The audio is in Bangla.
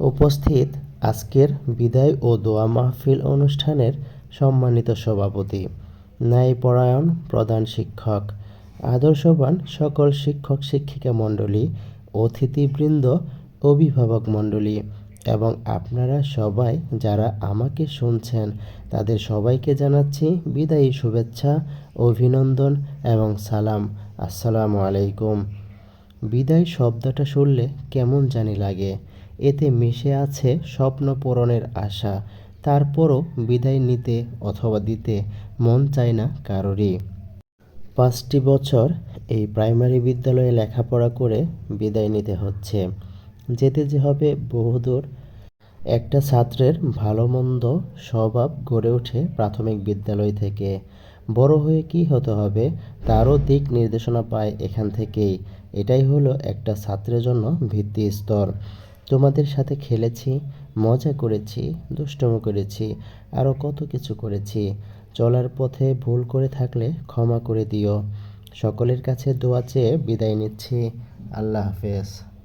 উপস্থিত আজকের বিদায় ও দোয়া মাহফিল অনুষ্ঠানের সম্মানিত সভাপতি, ন্যায়পরায়ণ প্রধান শিক্ষক, আদর্শবান সকল শিক্ষক শিক্ষিকা মণ্ডলী, অতিথিবৃন্দ, অভিভাবক মণ্ডলী এবং আপনারা সবাই যারা আমাকে শুনছেন, তাদের সবাইকে জানাচ্ছি বিদায়ী শুভেচ্ছা, অভিনন্দন এবং সালাম। আসসালামু আলাইকুম। বিদায় শব্দটা শুনলে কেমন জানি লাগে। এতে মিশে আছে স্বপ্ন পূরণের আশা। তারপরও বিদায় নিতে অথবা দিতে মন চায় না কারোরই। পাঁচটি বছর এই প্রাইমারি বিদ্যালয়ে লেখাপড়া করে বিদায় নিতে হচ্ছে। যেতে যে হবে বহুদূর। একটা ছাত্রের ভালো মন্দ স্বভাব গড়ে ওঠে প্রাথমিক বিদ্যালয় থেকে। বড় হয়ে কী হতে হবে তারও দিক নির্দেশনা পায় এখান থেকেই। এটাই হলো একটা ছাত্রের জন্য ভিত্তি স্তর। তোমাদের সাথে খেলেছি, মজা করেছি, দুষ্টম করেছি আরও কত কিছু করেছি। চলার পথে ভুল করে থাকলে ক্ষমা করে দিও। সকলের কাছে দোয়া চেয়ে বিদায় নিচ্ছি। আল্লাহ হাফেজ।